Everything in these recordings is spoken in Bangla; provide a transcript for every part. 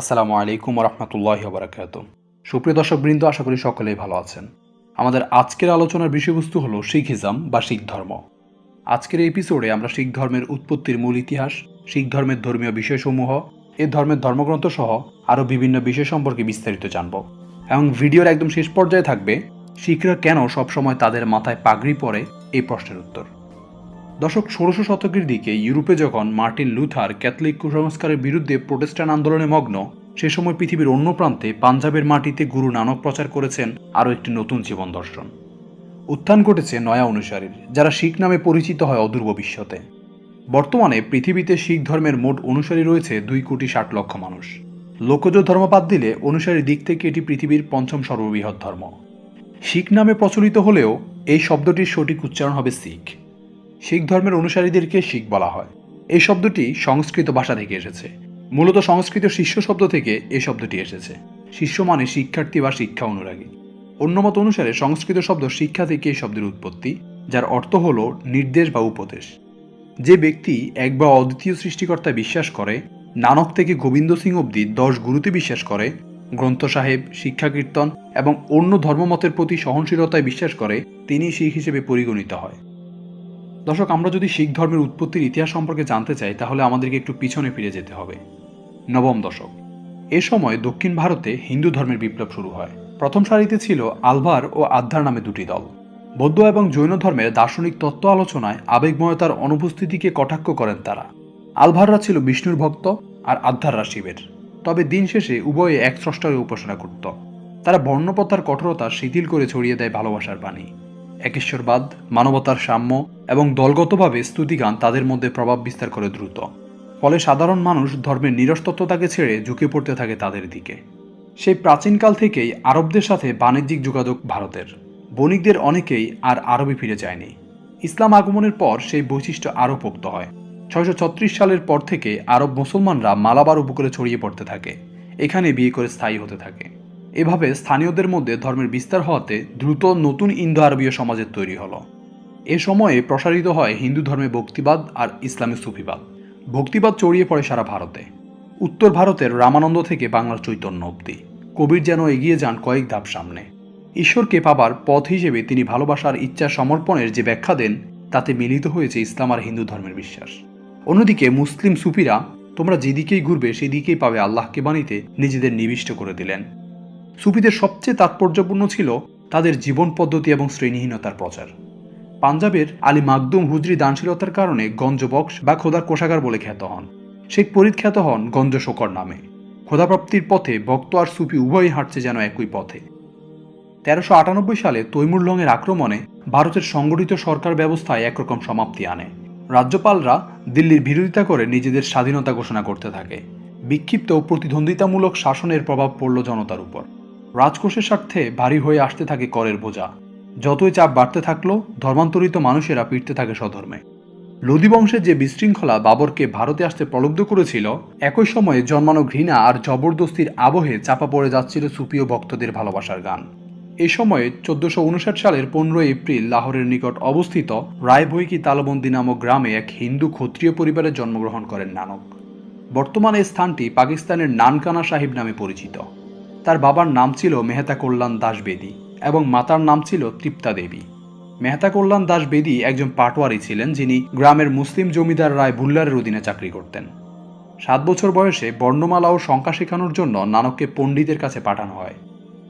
আসসালামু আলাইকুম রহমতুল্লাহ বারাকাত সুপ্রিয় দর্শক বৃন্দ আশা করি সকলেই ভালো আছেন। আমাদের আজকের আলোচনার বিষয়বস্তু হলো শিখিজম বা শিখ ধর্ম আজকের এপিসোডে আমরা শিখ ধর্মের উৎপত্তির মূল ইতিহাস শিখ ধর্মের ধর্মীয় বিষয়সমূহ, এ ধর্মের ধর্মগ্রন্থ সহ আরও বিভিন্ন বিষয় সম্পর্কে বিস্তারিত জানব। এবং ভিডিওর একদম শেষ পর্যায়ে থাকবে, শিখরা কেন সবসময় তাদের মাথায় পাগড়ি পরে, এই প্রশ্নের উত্তর। দশক ষোড়শ শতকের দিকে ইউরোপে যখন মার্টিন লুথার ক্যাথলিক কুসংস্কারের বিরুদ্ধে প্রোটেস্ট্যান্ট আন্দোলনে মগ্ন, সে সময় পৃথিবীর অন্য প্রান্তে পাঞ্জাবের মাটিতে গুরু নানক প্রচার করেছেন আরও একটি নতুন জীবন দর্শন। উত্থান ঘটেছে নয়া অনুসারীর, যারা শিখ নামে পরিচিত হয় অদূর ভবিষ্যতে। বর্তমানে পৃথিবীতে শিখ ধর্মের মোট অনুসারী রয়েছে দুই কোটি ষাট লক্ষ মানুষ। লোকজ ধর্ম বাদ দিলে অনুসারীর দিক থেকে এটি পৃথিবীর পঞ্চম সর্ববৃহৎ ধর্ম। শিখ নামে প্রচলিত হলেও এই শব্দটির সঠিক উচ্চারণ হবে শিখ। শিখ ধর্মের অনুসারীদেরকে শিখ বলা হয়। এই শব্দটি সংস্কৃত ভাষা থেকে এসেছে। মূলত সংস্কৃত শিষ্য শব্দ থেকে এই শব্দটি এসেছে। শিষ্য মানে শিক্ষার্থী বা শিক্ষা অনুরাগী। অন্য মত অনুসারে সংস্কৃত শব্দ শিক্ষা থেকে এই শব্দের উৎপত্তি, যার অর্থ হল নির্দেশ বা উপদেশ। যে ব্যক্তি এক বা অদ্বিতীয় সৃষ্টিকর্তায় বিশ্বাস করে, নানক থেকে গোবিন্দ সিং অবধি দশ গুরুতে বিশ্বাস করে, গ্রন্থ সাহেব, শিক্ষা কীর্তন এবং অন্য ধর্মমতের প্রতি সহনশীলতায় বিশ্বাস করে, তিনি শিখ হিসেবে পরিগণিত হয়। দর্শক, আমরা যদি শিখ ধর্মের উৎপত্তির ইতিহাস সম্পর্কে জানতে চাই, তাহলে আমাদেরকে একটু পিছনে ফিরে যেতে হবে। নবম দশক। এ সময় দক্ষিণ ভারতে হিন্দু ধর্মের বিপ্লব শুরু হয়। প্রথম সারিতে ছিল আলভার ও আধ্যার নামে দুটি দল। বৌদ্ধ এবং জৈন ধর্মের দার্শনিক তত্ত্ব আলোচনায় আবেগময়তার অনুপস্থিতিকে কটাক্ষ করেন তারা। আলভাররা ছিল বিষ্ণুর ভক্ত আর আধ্যাররা শিবের। তবে দিন শেষে উভয়ে এক স্রষ্টারে উপাসনা করত। তারা বর্ণপতার কঠোরতা শিথিল করে ছড়িয়ে দেয় ভালোবাসার বাণী। একেশ্বরবাদ, মানবতার সাম্য এবং দলগতভাবে স্তুতিগান তাদের মধ্যে প্রভাব বিস্তার করে দ্রুত। ফলে সাধারণ মানুষ ধর্মের নিরস্তত্বতাকে ছেড়ে ঝুঁকে পড়তে থাকে তাদের দিকে। সেই প্রাচীনকাল থেকেই আরবদের সাথে বাণিজ্যিক যোগাযোগ ভারতের। বণিকদের অনেকেই আর আরবে ফিরে যায়নি। ইসলাম আগমনের পর সেই বৈশিষ্ট্য আরও পোক্ত হয়। ছয়শো ছত্রিশ সালের পর থেকে আরব মুসলমানরা মালাবার উপকূলে ছড়িয়ে পড়তে থাকে। এখানে বিয়ে করে স্থায়ী হতে থাকে। এভাবে স্থানীয়দের মধ্যে ধর্মের বিস্তার হওয়াতে দ্রুত নতুন ইন্দো আরবীয় সমাজের তৈরি হলো। এ সময়ে প্রসারিত হয় হিন্দু ধর্মে ভক্তিবাদ আর ইসলামী সুফিবাদ। ভক্তিবাদ ছড়িয়ে পড়ে সারা ভারতে। উত্তর ভারতের রামানন্দ থেকে বাংলার চৈতন্য অব্দি কবির যেন এগিয়ে যান কয়েক ধাপ সামনে। ঈশ্বরকে পাবার পথ হিসেবে তিনি ভালোবাসার ইচ্ছা সমর্পণের যে ব্যাখ্যা দেন, তাতে মিলিত হয়েছে ইসলাম আর হিন্দু ধর্মের বিশ্বাস। অন্যদিকে মুসলিম সুফিরা, তোমরা যেদিকেই ঘুরবে, সেদিকেই পাবে আল্লাহকে বাণীতে নিজেদের নিবিষ্ট করে দিলেন। সুফিদের সবচেয়ে তাৎপর্যপূর্ণ ছিল তাদের জীবন পদ্ধতি এবং শ্রেণীহীনতার প্রচার। পাঞ্জাবের আলী মাকদুম হুজরি দানশীলতার কারণে গঞ্জ বক্স বা খোদার কোষাগার বলে খ্যাত হন। শেখ পরিখ্যাত হন গঞ্জ শোকর নামে। খোদাপ্রাপ্তির পথে ভক্ত আর সুফি উভয়ই হাঁটছে যেন একই পথে। তেরোশো আটানব্বই সালে তৈমুর লংয়ের আক্রমণে ভারতের সংগঠিত সরকার ব্যবস্থায় একরকম সমাপ্তি আনে। রাজ্যপালরা দিল্লির বিরোধিতা করে নিজেদের স্বাধীনতা ঘোষণা করতে থাকে। বিক্ষিপ্ত প্রতিদ্বন্দ্বিতামূলক শাসনের প্রভাব পড়ল জনতার উপর। রাজকোষের স্বার্থে ভারী হয়ে আসতে থাকে করের বোঝা। যতই চাপ বাড়তে থাকল, ধর্মান্তরিত মানুষেরা ফিরতে থাকে স্বধর্মে। লোদি বংশের যে বিশৃঙ্খলা বাবরকে ভারতে আসতে প্রলুব্ধ করেছিল, একই সময়ে জন্মানো ঘৃণা আর জবরদস্তির আবহে চাপা পড়ে যাচ্ছিল সুপ্রিয় ভক্তদের ভালোবাসার গান। এ সময়ে চোদ্দশো উনষাট সালের পনেরোই এপ্রিল লাহোরের নিকট অবস্থিত রায়ভৈকি তালবন্দি নামক গ্রামে এক হিন্দু ক্ষত্রিয় পরিবারে জন্মগ্রহণ করেন নানক। বর্তমানে স্থানটি পাকিস্তানের নানকানা সাহিব নামে পরিচিত। তার বাবার নাম ছিল মেহতা কল্যাণ দাস বেদী এবং মাতার নাম ছিল তৃপ্তা দেবী। মেহতা কল্যাণ দাস বেদী একজন পাটোয়ারি ছিলেন যিনি গ্রামের মুসলিম জমিদার রায় বুল্লারের অধীনে চাকরি করতেন। সাত বছর বয়সে বর্ণমালা ও সংখ্যা শেখানোর জন্য নানককে পণ্ডিতের কাছে পাঠানো হয়।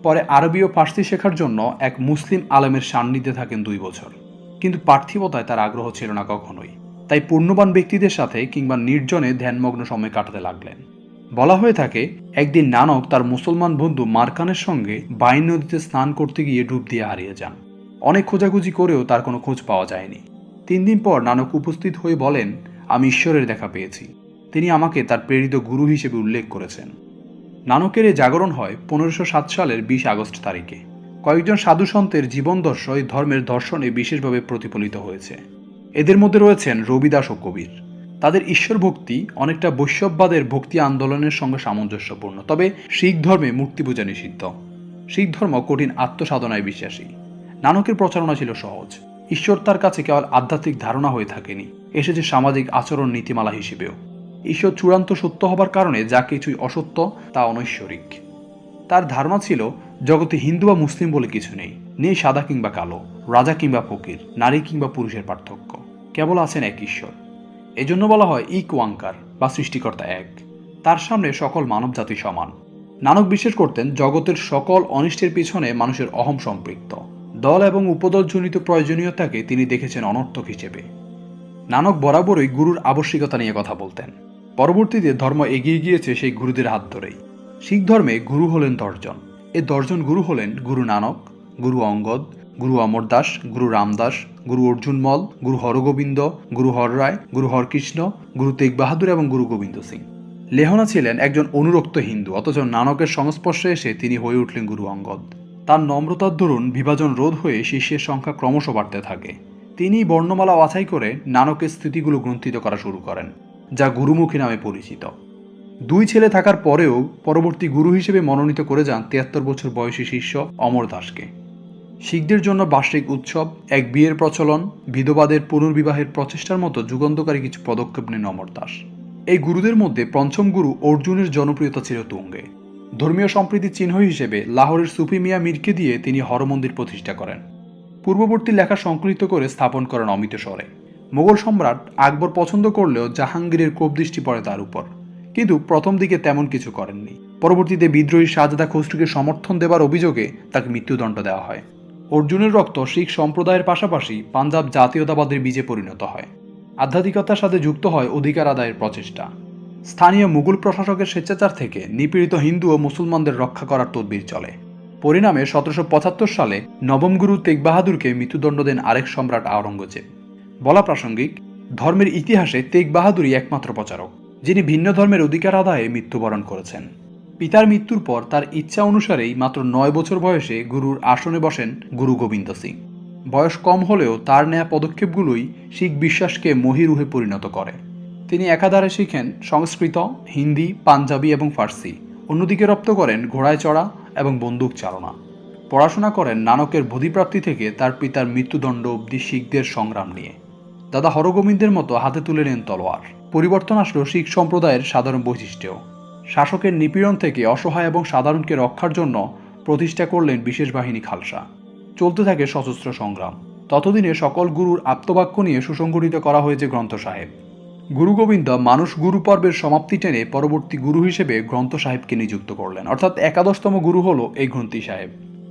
পরে আরবি ও ফার্সি শেখার জন্য এক মুসলিম আলেমের সান্নিধ্যে থাকেন দুই বছর। কিন্তু পার্থিবতায় তার আগ্রহ ছিল না কখনোই। তাই পূর্ণবান ব্যক্তিদের সাথে কিংবা নির্জনে ধ্যানমগ্ন সময় কাটাতে লাগলেন। বলা হয়ে থাকে, একদিন নানক তার মুসলমান বন্ধু মার্কানের সঙ্গে বাইন নদীতে স্নান করতে গিয়ে ডুব দিয়ে হারিয়ে যান। অনেক খোঁজাখুঁজি করেও তার কোনো খোঁজ পাওয়া যায়নি। তিন দিন পর নানক উপস্থিত হয়ে বলেন, আমি ঈশ্বরের দেখা পেয়েছি। তিনি আমাকে তার প্রেরিত গুরু হিসেবে উল্লেখ করেছেন। নানকের এ জাগরণ হয় পনেরোশো সাত সালের বিশ আগস্ট তারিখে। কয়েকজন সাধু সন্তের জীবনদর্শ এই ধর্মের দর্শনে বিশেষভাবে প্রতিফলিত হয়েছে। এদের মধ্যে রয়েছেন রবিদাস ও কবির। তাদের ঈশ্বর ভক্তি অনেকটা বৈষ্ণববাদের ভক্তি আন্দোলনের সঙ্গে সামঞ্জস্যপূর্ণ। তবে শিখ ধর্মে মূর্তি পূজা নিষিদ্ধ। শিখ ধর্ম কঠিন আত্মসাধনায় বিশ্বাসী। নানকের প্রচারণা ছিল সহজ। ঈশ্বর তার কাছে কেবল আধ্যাত্মিক ধারণা হয়ে থাকেনি। এসেছে সামাজিক আচরণ নীতিমালা হিসেবেও। ঈশ্বর চূড়ান্ত সত্য হবার কারণে যা কিছুই অসত্য, তা অনৈশ্বরিক। তার ধারণা ছিল, জগতে হিন্দু বা মুসলিম বলে কিছু নেই। নেই সাদা কিংবা কালো, রাজা কিংবা ফকির, নারী কিংবা পুরুষের পার্থক্য। কেবল আছেন এক ঈশ্বর। এজন্য বলা হয় ইক ওয়াঙ্কার বা সৃষ্টিকর্তা এক। তার সামনে সকল মানবজাতি সমান। নানক বিশ্বাস করতেন, জগতের সকল অনিষ্টের পিছনে মানুষের অহম সম্পৃক্ত। দল এবং উপদলজনিত প্রয়োজনীয়তাকে তিনি দেখেছেন অনর্থক হিসেবে। নানক বরাবরই গুরুর আবশ্যিকতা নিয়ে কথা বলতেন। পরবর্তীতে ধর্ম এগিয়ে গিয়েছে সেই গুরুদের হাত ধরেই। শিখ ধর্মে গুরু হলেন দশজন। এ দশজন গুরু হলেন গুরু নানক, গুরু অঙ্গদ গুরু অমরদাস গুরু রামদাস গুরু অর্জুন মল, গুরু হরগোবিন্দ, গুরু হর রায়, গুরু হরকৃষ্ণ গুরু তেগ বাহাদুর এবং গুরু গোবিন্দ সিং। লেহনা ছিলেন একজন অনুরক্ত হিন্দু, অথচ নানকের সংস্পর্শে এসে তিনি হয়ে উঠলেন গুরু অঙ্গদ। তার নম্রতার দরুন বিভাজন রোধ হয়ে শিষ্যের সংখ্যা ক্রমশ বাড়তে থাকে। তিনি বর্ণমালা বাছাই করে নানকের স্থিতিগুলো গ্রন্থিত করা শুরু করেন, যা গুরুমুখী নামে পরিচিত। দুই ছেলে থাকার পরেও পরবর্তী গুরু হিসেবে মনোনীত করে যান তিয়াত্তর বছর বয়সী শিষ্য অমর দাসকে। শিখদের জন্য বার্ষিক উৎসব, এক বিয়ের প্রচলন, বিধবাদের পুনর্বিবাহের প্রচেষ্টার মতো যুগান্তকারী কিছু পদক্ষেপ নেন অমর দাস। এই গুরুদের মধ্যে পঞ্চম গুরু অর্জুনের জনপ্রিয়তা ছিল তুঙ্গে। ধর্মীয় সম্প্রীতির চিহ্ন হিসেবে লাহোরের সুফি মিয়া মীরকে দিয়ে তিনি হরমন্দির প্রতিষ্ঠা করেন। পূর্ববর্তী লেখা সংকলিত করে স্থাপন করেন অমিতস্বরে মোগল সম্রাট আকবর পছন্দ করলেও জাহাঙ্গীরের কোপ দৃষ্টি পড়ে তার উপর। কিন্তু প্রথম দিকে তেমন কিছু করেননি। পরবর্তীতে বিদ্রোহী শাহজাদা খসরুকে সমর্থন দেবার অভিযোগে তাকে মৃত্যুদণ্ড দেওয়া হয়। অর্জুনের রক্ত শিখ সম্প্রদায়ের পাশাপাশি পাঞ্জাব জাতীয়তাবাদের বীজে পরিণত হয়। আধ্যাত্মিকতার সাথে যুক্ত হয় অধিকার আদায়ের প্রচেষ্টা। স্থানীয় মুঘল প্রশাসকের স্বেচ্ছাচার থেকে নিপীড়িত হিন্দু ও মুসলমানদের রক্ষা করার তদবির চলে। পরিণামে সতেরোশো পঁচাত্তর সালে নবম গুরু তেগ বাহাদুরকে মৃত্যুদণ্ড দেন আরেক সম্রাট আওরঙ্গজেব। বলা প্রাসঙ্গিক, ধর্মের ইতিহাসে তেগ বাহাদুরই একমাত্র প্রচারক, যিনি ভিন্ন ধর্মের অধিকার আদায়ে মৃত্যুবরণ করেছেন। পিতার মৃত্যুর পর তার ইচ্ছা অনুসারেই মাত্র নয় বছর বয়সে গুরুর আসনে বসেন গুরু গোবিন্দ সিং। বয়স কম হলেও তার নেয়া পদক্ষেপগুলোই শিখ বিশ্বাসকে মহিরুহে পরিণত করে। তিনি একাধারে শিখেন সংস্কৃত, হিন্দি, পাঞ্জাবি এবং ফার্সি। অন্যদিকে রপ্ত করেন ঘোড়ায় চড়া এবং বন্দুক চালনা। পড়াশোনা করেন নানকের বোধিপ্রাপ্তি থেকে তার পিতার মৃত্যুদণ্ড অবধি শিখদের সংগ্রাম নিয়ে। দাদা হরগোবিন্দের মতো হাতে তুলে নেন তলোয়ার। পরিবর্তন আসলো শিখ সম্প্রদায়ের সাধারণ বৈশিষ্ট্য। শাসকের নিপীড়ন থেকে অসহায় এবং সাধারণকে রক্ষার জন্য প্রতিষ্ঠা করলেন বিশেষ বাহিনী খালসা। চলতে থাকে সশস্ত্র সংগ্রাম। ততদিনে সকল গুরুর আত্মবাক্য নিয়ে সুসংগঠিত করা হয়েছে গ্রন্থ সাহেব। গুরু গোবিন্দ মানুষ গুরু পর্বের সমাপ্তি টেনে পরবর্তী গুরু হিসেবে গ্রন্থ সাহেবকে নিযুক্ত করলেন। অর্থাৎ একাদশতম গুরু হল এই গ্রন্থি সাহেব।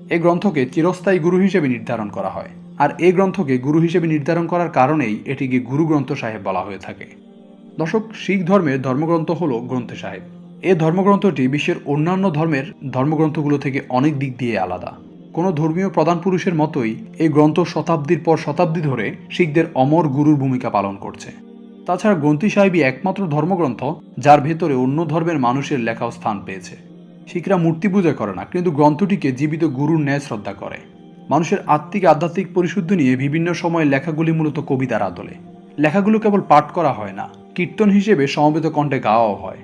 এই গ্রন্থকে চিরস্থায়ী গুরু হিসেবে নির্ধারণ করা হয়। আর এই গ্রন্থকে গুরু হিসেবে নির্ধারণ করার কারণেই এটিকে গুরু গ্রন্থ সাহেব বলা হয়ে থাকে। দর্শক, শিখ ধর্মের ধর্মগ্রন্থ হল গ্রন্থ সাহেব। এই ধর্মগ্রন্থটি বিশ্বের অন্যান্য ধর্মের ধর্মগ্রন্থগুলো থেকে অনেক দিক দিয়ে আলাদা। কোনো ধর্মীয় প্রধান পুরুষের মতোই এই গ্রন্থ শতাব্দীর পর শতাব্দী ধরে শিখদের অমর গুরুর ভূমিকা পালন করছে। তাছাড়া গ্রন্থি সাহেবই একমাত্র ধর্মগ্রন্থ যার ভেতরে অন্য ধর্মের মানুষের লেখাও স্থান পেয়েছে। শিখরা মূর্তি পূজা করে না, কিন্তু গ্রন্থটিকে জীবিত গুরুর ন্যায় শ্রদ্ধা করে। মানুষের আত্মিক আধ্যাত্মিক পরিশুদ্ধ নিয়ে বিভিন্ন সময় লেখাগুলি মূলত কবিতার আদলে। লেখাগুলো কেবল পাঠ করা হয় না, কীর্তন হিসেবে সমবেত কণ্ঠে গাওয়াও হয়।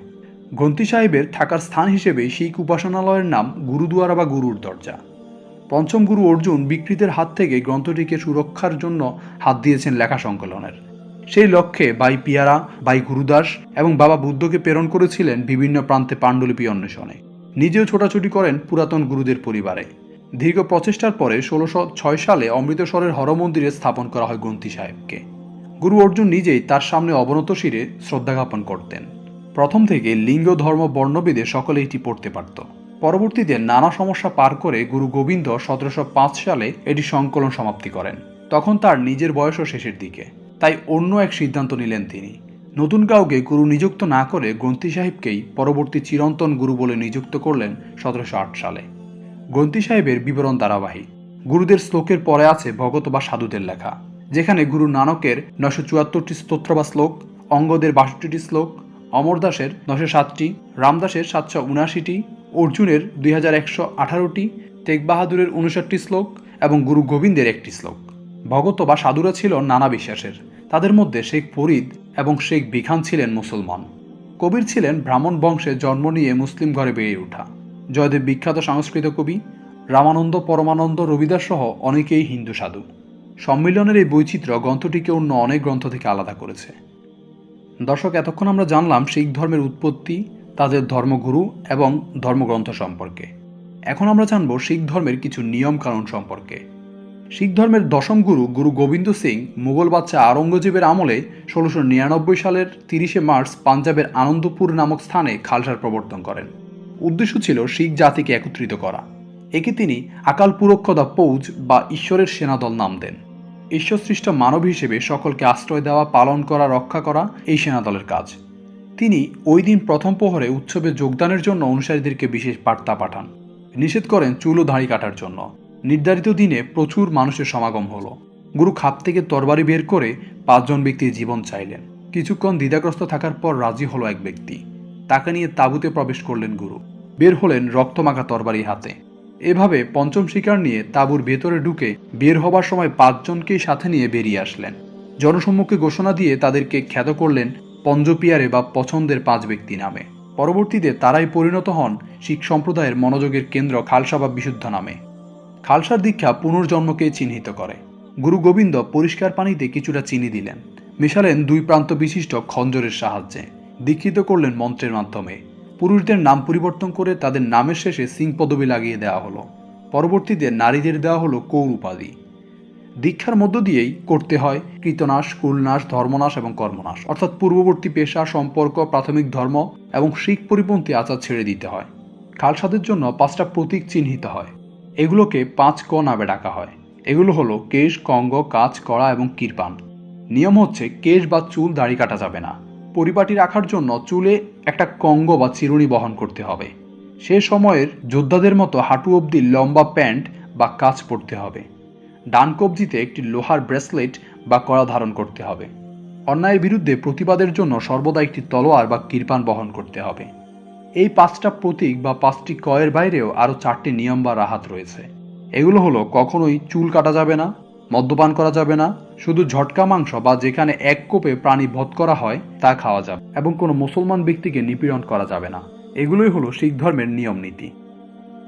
গ্রন্থি সাহেবের থাকার স্থান হিসেবে শিখ উপাসনালয়ের নাম গুরুদুয়ারা বা গুরুর দরজা। পঞ্চম গুরু অর্জুন বিকৃতের হাত থেকে গ্রন্থটিকে সুরক্ষার জন্য হাত দিয়েছেন লেখা সংকলনের। সেই লক্ষ্যে বাই পিয়ারা, বাই গুরুদাস এবং বাবা বুদ্ধকে প্রেরণ করেছিলেন বিভিন্ন প্রান্তে পাণ্ডুলিপি অন্বেষণে। নিজেও ছোটাছুটি করেন পুরাতন গুরুদের পরিবারে। দীর্ঘ প্রচেষ্টার পরে ষোলোশো ছয় সালে অমৃতসরের হরমন্দিরে স্থাপন করা হয় গ্রন্থি সাহেবকে। গুরু অর্জুন নিজেই তার সামনে অবনত শিরে শ্রদ্ধা জ্ঞাপন করতেন। প্রথম থেকে লিঙ্গ, ধর্ম, বর্ণভেদে সকলে এটি পড়তে পারত। পরবর্তীতে নানা সমস্যা পার করে গুরু গোবিন্দ সতেরোশো পাঁচ সালে এটি সংকলন সমাপ্তি করেন। তখন তার নিজের বয়সও শেষের দিকে। তাই অন্য এক সিদ্ধান্ত নিলেন তিনি। নতুন কাউকে গুরু নিযুক্ত না করে গ্রন্থি সাহেবকেই পরবর্তী চিরন্তন গুরু বলে নিযুক্ত করলেন সতেরোশো আট সালে। গ্রন্থি সাহেবের বিবরণ ধারাবাহিক। গুরুদের শ্লোকের পরে আছে ভগত বা সাধুদের লেখা, যেখানে গুরু নানকের নশো চুয়াত্তরটি স্তোত্র বা শ্লোক, অঙ্গদের বাষট্টিটি শ্লোক অমরদাসের নশো সাতটি রামদাসের সাতশো উনাশিটি অর্জুনের দুই হাজার একশো আঠারোটি তেগ বাহাদুরের উনষাটটি শ্লোক এবং গুরু গোবিন্দের একটি শ্লোক। ভগত বা সাধুরা ছিল নানা বিশ্বাসের। তাদের মধ্যে শেখ ফরিদ এবং শেখ বিখান ছিলেন মুসলমান। কবির ছিলেন ব্রাহ্মণ বংশে জন্ম নিয়ে মুসলিম ঘরে বেড়ে ওঠা। জয়দেব বিখ্যাত সংস্কৃত কবি, রামানন্দ পরমানন্দ রবিদাস সহ অনেকেই হিন্দু সাধু। সম্মিলনের এই বৈচিত্র্য গ্রন্থটিকে অন্য অনেক গ্রন্থ থেকে আলাদা করেছে। দর্শক, এতক্ষণ আমরা জানলাম শিখ ধর্মের উৎপত্তি, তাদের ধর্মগুরু এবং ধর্মগ্রন্থ সম্পর্কে। এখন আমরা জানব শিখ ধর্মের কিছু নিয়ম কানুন সম্পর্কে। শিখ ধর্মের দশম গুরু গুরু গোবিন্দ সিং, মুঘল বাচ্চা আওরঙ্গজেবের আমলে ষোলোশো নিরানব্বই সালের তিরিশে মার্চ পাঞ্জাবের আনন্দপুর নামক স্থানে খালসার প্রবর্তন করেন। উদ্দেশ্য ছিল শিখ জাতিকে একত্রিত করা। একে তিনি আকাল পুরক্ষদা পৌজ বা ঈশ্বরের সেনাদল নাম দেন। ঈশ্বরসৃষ্ট মানব হিসেবে সকলকে আশ্রয় দেওয়া, পালন করা, রক্ষা করা এই সেনাদলের কাজ। তিনি ওই দিন প্রথম প্রহরে উৎসবে যোগদানের জন্য অনুসারীদেরকে বিশেষ বার্তা পাঠান। নিষেধ করেন চুল ও দাড়ি কাটার জন্য। নির্ধারিত দিনে প্রচুর মানুষের সমাগম হলো। গুরু খাপ থেকে তরবারি বের করে পাঁচজন ব্যক্তির জীবন চাইলেন। কিছুক্ষণ দ্বিধাগ্রস্ত থাকার পর রাজি হলো এক ব্যক্তি। তাকে নিয়ে তাঁবুতে প্রবেশ করলেন গুরু। বের হলেন রক্তমাখা তরবারি হাতে। এভাবে পঞ্চম শিকার নিয়ে তাঁবুর ভেতরে ঢুকে বের হবার সময় পাঁচজনকেই সাথে নিয়ে বেরিয়ে আসলেন। জনসম্মুখে ঘোষণা দিয়ে তাদেরকে খ্যাত করলেন পঞ্জপিয়ারে বা পছন্দের পাঁচ ব্যক্তি নামে। পরবর্তীতে তারাই পরিণত হন শিখ সম্প্রদায়ের মনোযোগের কেন্দ্র খালসা বা বিশুদ্ধ নামে। খালসার দীক্ষা পুনর্জন্মকে চিহ্নিত করে। গুরু গোবিন্দ পরিষ্কার পানিতে কিছুটা চিনি দিলেন, মেশালেন দুই প্রান্ত বিশিষ্ট খঞ্জরের সাহায্যে। দীক্ষিত করলেন মন্ত্রের মাধ্যমে। পুরুষদের নাম পরিবর্তন করে তাদের নামের শেষে সিং পদবি লাগিয়ে দেওয়া হলো। পরবর্তীতে নারীদের দেওয়া হলো কৌর উপাধি। দীক্ষার মধ্য দিয়েই করতে হয় কীতনাশ, কুলনাশ, ধর্মনাশ এবং কর্মনাশ। অর্থাৎ পূর্ববর্তী পেশা, সম্পর্ক, প্রাথমিক ধর্ম এবং শিখ পরিপন্থী আচার ছেড়ে দিতে হয়। খালসাদের জন্য পাঁচটা প্রতীক চিহ্নিত হয়। এগুলোকে পাঁচ ক নামে ডাকা হয়। এগুলো হলো কেশ, কঙ্গ কাজ কড়া এবং কিরপান। নিয়ম হচ্ছে কেশ বা চুল দাড়ি কাটা যাবে না। পরিপাটি রাখার জন্য চুলে একটা কঙ্গ বা চিরুনি বহন করতে হবে। সে সময়ের যোদ্ধাদের মতো হাঁটু অবধি লম্বা প্যান্ট বা কাজ পরতে হবে। ডান কবজিতে একটি লোহার ব্রেসলেট বা কড়া ধারণ করতে হবে। অন্যায়ের বিরুদ্ধে প্রতিবাদের জন্য সর্বদা একটি তলোয়ার বা কিরপান বহন করতে হবে। এই পাঁচটা প্রতীক বা পাঁচটি কয়ের বাইরেও আরও চারটি নিয়ম বা রাহাত রয়েছে। এগুলো হলো কখনোই চুল কাটা যাবে না মদ্যপান করা যাবে না। শুধু ঝটকা মাংস বা যেখানে এক কোপে প্রাণী বধ করা হয়, তা খাওয়া যাবে এবং কোনো মুসলমান ব্যক্তিকে নিপীড়ন করা যাবে না। এগুলোই হলো শিখ ধর্মের নিয়ম নীতি।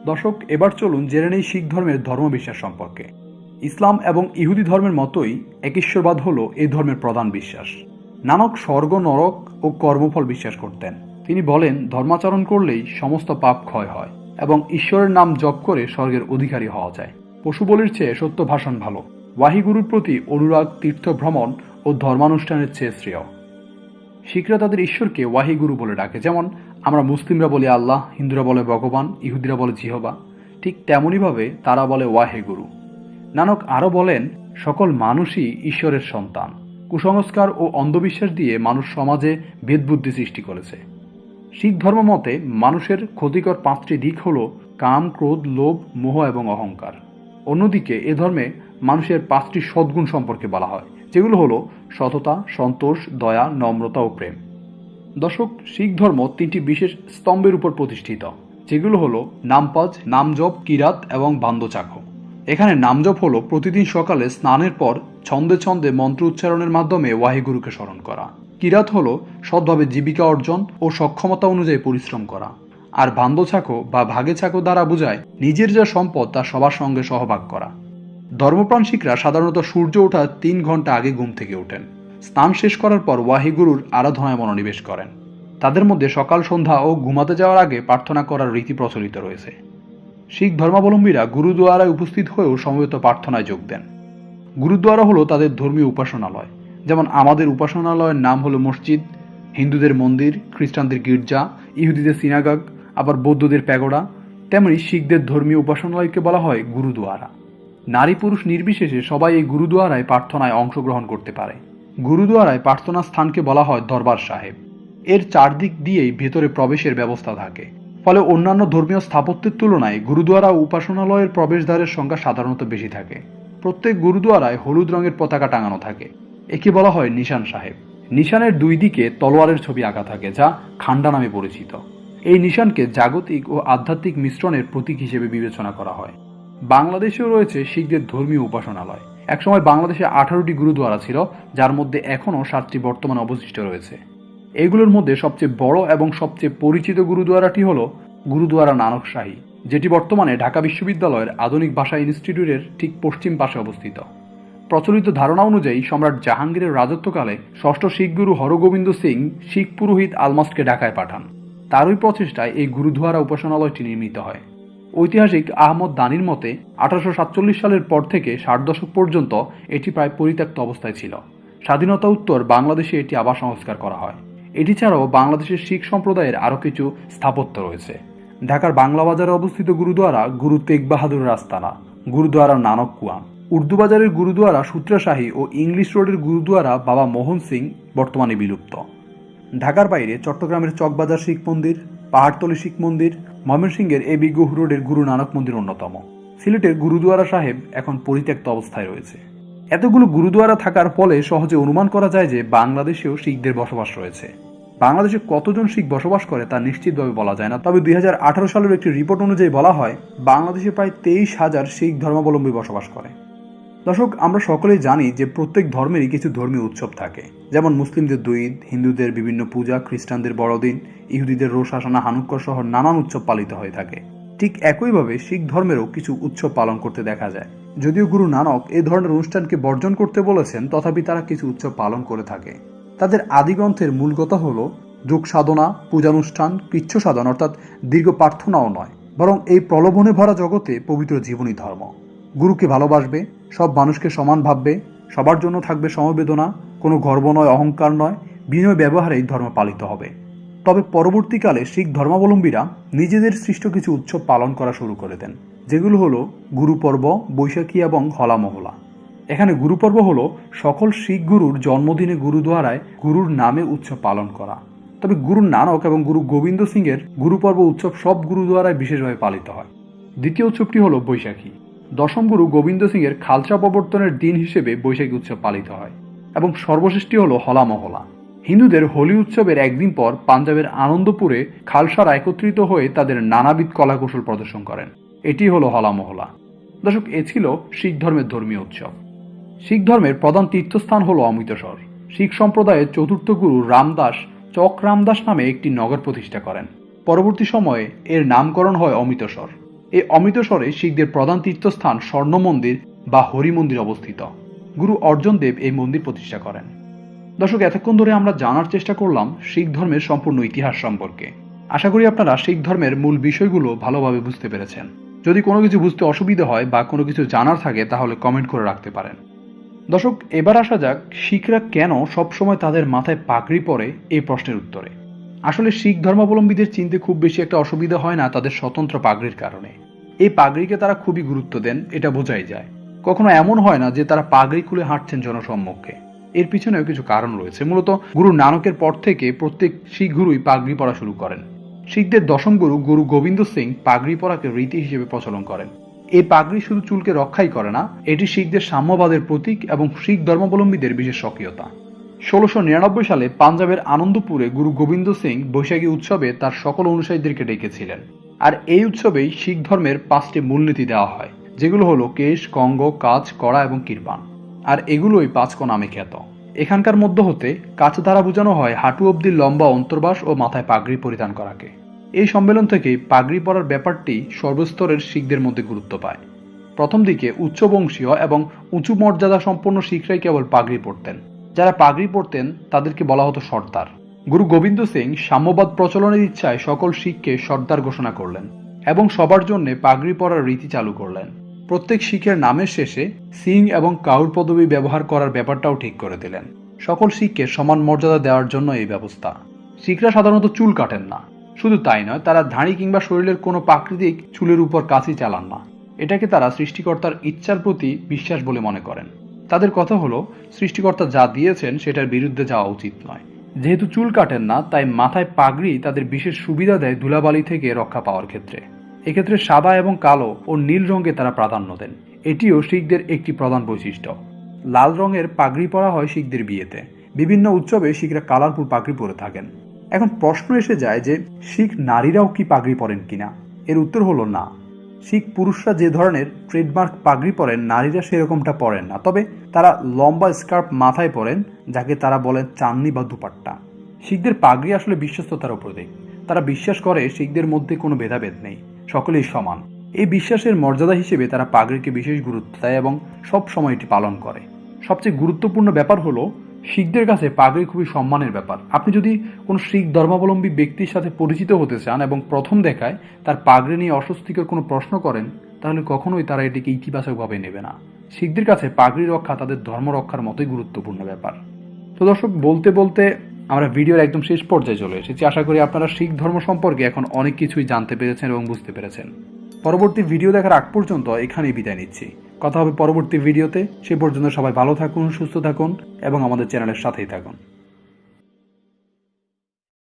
দর্শক, এবার চলুন জেনে নেই শিখ ধর্মের ধর্মবিশ্বাস সম্পর্কে। ইসলাম এবং ইহুদি ধর্মের মতোই একেশ্বরবাদ হল এই ধর্মের প্রধান বিশ্বাস। নানক স্বর্গ, নরক ও কর্মফল বিশ্বাস করতেন। তিনি বলেন, ধর্মাচরণ করলেই সমস্ত পাপ ক্ষয় হয় এবং ঈশ্বরের নাম জপ করে স্বর্গের অধিকারী হওয়া যায়। পশু বলির চেয়ে সত্য ভাষণ ভালো। ওয়াহিগুরুর প্রতি অনুরাগ তীর্থ ভ্রমণ ও ধর্মানুষ্ঠানের চেয়ে শ্রেয়। শিখরা তাদের ঈশ্বরকে ওয়াহিগুরু বলে ডাকে। যেমন আমরা মুসলিমরা বলি আল্লাহ, হিন্দুরা বলে ভগবান, ইহুদিরা বলে জিহবা। ঠিক তেমনইভাবে তারা বলে ওয়াহে গুরু নানক আরও বলেন, সকল মানুষই ঈশ্বরের সন্তান। কুসংস্কার ও অন্ধবিশ্বাস দিয়ে মানুষ সমাজে ভেদবুদ্ধি সৃষ্টি করেছে। শিখ ধর্ম মতে মানুষের ক্ষতিকর পাঁচটি দিক হল কাম, ক্রোধ, লোভ, মোহ এবং অহংকার। অন্যদিকে এ ধর্মে মানুষের পাঁচটি সদ্গুণ সম্পর্কে বলা হয়, যেগুলো হলো সততা, সন্তোষ, দয়া, নম্রতা ও প্রেম। দর্শক, শিখ ধর্ম তিনটি বিশেষ স্তম্ভের উপর প্রতিষ্ঠিত, যেগুলো হলো নামপাজ নামজপ, কিরাত এবং বান্দচাখো এখানে নামজপ হলো প্রতিদিন সকালে স্নানের পর ছন্দে ছন্দে মন্ত্র উচ্চারণের মাধ্যমে ওয়াহিগুরুকে স্মরণ করা। কিরাত হলো সৎভাবে জীবিকা অর্জন ও সক্ষমতা অনুযায়ী পরিশ্রম করা। আর বান্দচাখো বা ভাগে চাকো দ্বারা বোঝায় নিজের যা সম্পদ তা সবার সঙ্গে সহভাগ করা। ধর্মপ্রাণ শিখরা সাধারণত সূর্য ওঠার তিন ঘণ্টা আগে ঘুম থেকে ওঠেন। স্নান শেষ করার পর ওয়াহিগুরুর আরাধনায় মনোনিবেশ করেন। তাদের মধ্যে সকাল সন্ধ্যা ও ঘুমাতে যাওয়ার আগে প্রার্থনা করার রীতি প্রচলিত রয়েছে। শিখ ধর্মাবলম্বীরা গুরুদুয়ারায় উপস্থিত হয়েও সমবেত প্রার্থনায় যোগ দেন। গুরুদুয়ারা হলো তাদের ধর্মীয় উপাসনালয়, যেমন আমাদের উপাসনালয়ের নাম হলো মসজিদ, হিন্দুদের মন্দির, খ্রিস্টানদের গির্জা, ইহুদিদের সিনাগাগ, আবার বৌদ্ধদের প্যাগোডা, তেমনি শিখদের ধর্মীয় উপাসনালয়কে বলা হয় গুরুদুয়ারা। নারী পুরুষ নির্বিশেষে সবাই এই গুরুদুয়ারায় প্রার্থনায় অংশগ্রহণ করতে পারে। গুরুদুয়ারায় প্রার্থনা স্থানকে বলা হয় দরবার সাহেব। এর চারদিক দিয়েই ভেতরে প্রবেশের ব্যবস্থা থাকে। ফলে অন্যান্য ধর্মীয় স্থাপত্যের তুলনায় গুরুদুয়ারা উপাসনালয়ের প্রবেশদ্বারের সংখ্যা সাধারণত বেশি থাকে। প্রত্যেক গুরুদুয়ারায় হলুদ রঙের পতাকা টাঙানো থাকে। একে বলা হয় নিশান সাহেব। নিশানের দুই দিকে তলোয়ারের ছবি আঁকা থাকে, যা খান্ডা নামে পরিচিত। এই নিশানকে জাগতিক ও আধ্যাত্মিক মিশ্রণের প্রতীক হিসেবে বিবেচনা করা হয়। বাংলাদেশেও রয়েছে শিখদের ধর্মীয় উপাসনালয়। একসময় বাংলাদেশে আঠারোটি গুরুদুয়ারা ছিল, যার মধ্যে এখনও সাতটি বর্তমানে অবশিষ্ট রয়েছে। এগুলোর মধ্যে সবচেয়ে বড় এবং সবচেয়ে পরিচিত গুরুদুয়ারাটি হল গুরুদুয়ারা নানক শাহী, যেটি বর্তমানে ঢাকা বিশ্ববিদ্যালয়ের আধুনিক ভাষা ইনস্টিটিউটের ঠিক পশ্চিম পাশে অবস্থিত। প্রচলিত ধারণা অনুযায়ী সম্রাট জাহাঙ্গীরের রাজত্বকালে ষষ্ঠ শিখ গুরু হরগোবিন্দ সিং শিখ পুরোহিত আলমাস্টকে ঢাকায় পাঠান। তারই প্রচেষ্টায় এই গুরুদুয়ারা উপাসনালয়টি নির্মিত হয়। ঐতিহাসিক আহমদ দানির মতে, আঠারোশো সাতচল্লিশ সালের পর থেকে ষাট দশক পর্যন্ত এটি প্রায় পরিত্যক্ত অবস্থায় ছিল। স্বাধীনতা উত্তর বাংলাদেশে এটি আবার সংস্কার করা হয়। এটি ছাড়াও বাংলাদেশের শিখ সম্প্রদায়ের আরও কিছু স্থাপত্য রয়েছে। ঢাকার বাংলা বাজারে অবস্থিত গুরুদুয়ারা গুরু তেগ বাহাদুর রাস্তানা গুরুদুয়ারা নানক কুয়াম। উর্দু বাজারের গুরুদুয়ারা সূত্রাশাহী ও ইংলিশ রোডের গুরুদুয়ারা বাবা মোহন সিং বর্তমানে বিলুপ্ত। ঢাকার বাইরে চট্টগ্রামের চকবাজার শিখ মন্দির পাহাড়তলি শিখ মন্দির, ময়মনসিংহের এ বি গুহ রোডের গুরু নানক মন্দির অন্যতম। সিলেটের গুরুদুয়ারা সাহেব এখন পরিত্যক্ত অবস্থায় রয়েছে। এতগুলো গুরুদুয়ারা থাকার ফলে সহজে অনুমান করা যায় যে বাংলাদেশেও শিখদের বসবাস রয়েছে। বাংলাদেশে কতজন শিখ বসবাস করে তা নিশ্চিতভাবে বলা যায় না। তবে দুই হাজার আঠারো সালের একটি রিপোর্ট অনুযায়ী বলা হয়, বাংলাদেশে প্রায় তেইশ হাজার শিখ ধর্মাবলম্বী বসবাস করে। দর্শক, আমরা সকলেই জানি যে প্রত্যেক ধর্মেরই কিছু ধর্মীয় উৎসব থাকে। যেমন মুসলিমদের দুই ঈদ হিন্দুদের বিভিন্ন পূজা, খ্রিস্টানদের বড়দিন, ইহুদিদের রোষ হাসানা হানুক্কর সহ নানান উৎসব পালিত হয়ে থাকে। ঠিক একইভাবে শিখ ধর্মেরও কিছু উৎসব পালন করতে দেখা যায়। যদিও গুরু নানক এই ধরনের অনুষ্ঠানকে বর্জন করতে বলেছেন, তথাপি তারা কিছু উৎসব পালন করে থাকে। তাদের আদিগ্রন্থের মূল কথা হল, যোগ সাধনা, পূজানুষ্ঠান, কৃচ্ছ সাধন, অর্থাৎ দীর্ঘ প্রার্থনাও নয়, বরং এই প্রলোভনে ভরা জগতে পবিত্র জীবনী ধর্ম। গুরুকে ভালোবাসবে, সব মানুষকে সমান ভাববে, সবার জন্য থাকবে সমবেদনা, কোনো গর্ব নয়, অহংকার নয়, বিনয় ব্যবহারে এই ধর্ম পালিত হবে। তবে পরবর্তীকালে শিখ ধর্মাবলম্বীরা নিজেদের সৃষ্ট কিছু উৎসব পালন করা শুরু করে দেন, যেগুলো হলো গুরুপর্ব, বৈশাখী এবং হলা মহলা এখানে গুরুপর্ব হলো সকল শিখ গুরুর জন্মদিনে গুরুদ্বারায় গুরুর নামে উৎসব পালন করা। তবে গুরু নানক এবং গুরু গোবিন্দ সিংয়ের গুরুপর্ব উৎসব সব গুরুদ্বারায় বিশেষভাবে পালিত হয়। দ্বিতীয় উৎসবটি হলো বৈশাখী। দশম গুরু গোবিন্দ সিংয়ের খালসা প্রবর্তনের দিন হিসেবে বৈশাখী উৎসব পালিত হয় এবং সর্বশেষটি হল হলা মহলা হিন্দুদের হোলি উৎসবের একদিন পর পাঞ্জাবের আনন্দপুরে খালসারা একত্রিত হয়ে তাদের নানাবিধ কলাকৌশল প্রদর্শন করেন। এটি হলো হলা মহলা দর্শক, এ ছিল শিখ ধর্মের ধর্মীয় উৎসব। শিখ ধর্মের প্রধান তীর্থস্থান হল অমৃতসর। শিখ সম্প্রদায়ের চতুর্থ গুরু রামদাস চক রামদাস নামে একটি নগর প্রতিষ্ঠা করেন। পরবর্তী সময়ে এর নামকরণ হয় অমৃতসর। এই অমৃতসরে শিখদের প্রধান তীর্থস্থান স্বর্ণ মন্দির বা হরি মন্দির অবস্থিত। গুরু অর্জুন দেব এই মন্দির প্রতিষ্ঠা করেন। দর্শক, এতক্ষণ ধরে আমরা জানার চেষ্টা করলাম শিখ ধর্মের সম্পূর্ণ ইতিহাস সম্পর্কে। আশা করি আপনারা শিখ ধর্মের মূল বিষয়গুলো ভালোভাবে বুঝতে পেরেছেন। যদি কোনো কিছু বুঝতে অসুবিধা হয় বা কোনো কিছু জানার থাকে, তাহলে কমেন্ট করে রাখতে পারেন। দর্শক, এবার আসা যাক শিখরা কেন সবসময় তাদের মাথায় পাগড়ি পরে এই প্রশ্নের উত্তরে। আসলে শিখ ধর্মাবলম্বীদের চিনতে খুব বেশি একটা অসুবিধা হয় না তাদের স্বতন্ত্র পাগড়ির কারণে। এই পাগড়িকে তারা খুবই গুরুত্ব দেন, এটা বোঝাই যায়। কখনো এমন হয় না যে তারা পাগড়ি খুলে হাঁটছেন জনসম্মুখে। এর পিছনেও কিছু কারণ রয়েছে। মূলত গুরু নানকের পর থেকে প্রত্যেক শিখ গুরুই পাগড়ি পরা শুরু করেন। শিখদের দশম গুরু গুরু গোবিন্দ সিং পাগড়ি পরাকে রীতি হিসেবে প্রচলন করেন। এই পাগড়ি শুধু চুলকে রক্ষাই করে না, এটি শিখদের সাম্যবাদের প্রতীক এবং শিখ ধর্মাবলম্বীদের বিশেষ স্বকীয়তা। ষোলোশো নিরানব্বই সালে পাঞ্জাবের আনন্দপুরে গুরু গোবিন্দ সিং বৈশাখী উৎসবে তার সকল অনুসারীদেরকে ডেকেছিলেন। আর এই উৎসবেই শিখ ধর্মের পাঁচটি মূলনীতি দেওয়া হয়, যেগুলো হলো কেশ, কঙ্গ কাজ কড়া এবং কিরপান আর এগুলোই পাঁচক নামে খ্যাত। এখানকার মধ্য হতে কাছ দ্বারা বোঝানো হয় হাঁটু অব্দি লম্বা অন্তর্বাস ও মাথায় পাগড়ি পরিধান করাকে। এই সম্মেলন থেকে পাগড়ি পরার ব্যাপারটি সর্বস্তরের শিখদের মধ্যে গুরুত্ব পায়। প্রথম দিকে উচ্চবংশীয় এবং উঁচু মর্যাদা সম্পন্ন শিখরাই কেবল পাগড়ি পরতেন। যারা পাগড়ি পরতেন, তাদেরকে বলা হতো সর্দার। গুরু গোবিন্দ সিং সাম্যবাদ প্রচলনের ইচ্ছায় সকল শিখকে সর্দার ঘোষণা করলেন এবং সবার জন্য পাগড়ি পরার রীতি চালু করলেন। প্রত্যেক শিখের নামের শেষে সিং এবং কাউর পদবি ব্যবহার করার ব্যাপারটাও ঠিক করে দিলেন। সকল শিখকে সমান মর্যাদা দেওয়ার জন্য এই ব্যবস্থা। শিখরা সাধারণত চুল কাটেন না। শুধু তাই নয়, তারা ধাড়ি কিংবা শরীরের কোনো প্রাকৃতিক চুলের উপর কাঁচি চালান না। এটাকে তারা সৃষ্টিকর্তার ইচ্ছার প্রতি বিশ্বাস বলে মনে করেন। তাদের কথা হলো, সৃষ্টিকর্তা যা দিয়েছেন সেটার বিরুদ্ধে যাওয়া উচিত নয়। যেহেতু চুল কাটেন না, তাই মাথায় পাগড়ি তাদের বিশেষ সুবিধা দেয় ধুলাবালি থেকে রক্ষা পাওয়ার ক্ষেত্রে। এক্ষেত্রে সাদা এবং কালো ও নীল রঙকে তারা প্রাধান্য দেন। এটিও শিখদের একটি প্রধান বৈশিষ্ট্য। লাল রঙের পাগড়ি পরা হয় শিখদের বিয়েতে। বিভিন্ন উৎসবে শিখরা কালারফুল পাগড়ি পরে থাকেন। এখন প্রশ্ন এসে যায় যে, শিখ নারীরাও কি পাগড়ি পরেন কিনা? এর উত্তর হলো না। শিখ পুরুষরা যে ধরনের ট্রেডমার্ক পাগড়ি পরেন, নারীরা সেরকমটা পরেন না। তবে তারা লম্বা স্কার্ফ মাথায় পরেন, যাকে তারা বলেন চান্নি বা দুপাট্টা। শিখদের পাগড়ি আসলে বিশ্বস্ততার প্রতীক তারা বিশ্বাস করে শিখদের মধ্যে কোনো ভেদাভেদ নেই, সকলেই সমান। এই বিশ্বাসের মর্যাদা হিসেবে তারা পাগড়িকে বিশেষ গুরুত্ব দেয় এবং সব সময় এটি পালন করে। সবচেয়ে গুরুত্বপূর্ণ ব্যাপার হলো শিখদের কাছে পাগড়ি খুবই সম্মানের ব্যাপার। আপনি যদি কোনো শিখ ধর্মাবলম্বী ব্যক্তির সাথে পরিচিত হতে চান এবং প্রথম দেখায় তার পাগড়ি নিয়ে অস্বস্তিকর কোনো প্রশ্ন করেন, তাহলে কখনোই তারা এটিকে ইতিবাচকভাবে নেবে না। শিখদের কাছে পাগড়ি রক্ষা তাদের ধর্ম রক্ষার মতোই গুরুত্বপূর্ণ ব্যাপার। তো দর্শক, বলতে বলতে আমরা ভিডিওর একদম শেষ পর্যায়ে চলে এসেছি। আশা করি আপনারা শিখ ধর্ম সম্পর্কে এখন অনেক কিছুই জানতে পেরেছেন এবং বুঝতে পেরেছেন। পরবর্তী ভিডিও দেখার আগ পর্যন্ত এখানেই বিদায় নিচ্ছি। কথা হবে পরবর্তী ভিডিওতে। সে পর্যন্ত সবাই ভালো থাকুন, সুস্থ থাকুন এবং আমাদের চ্যানেলের সাথেই থাকুন।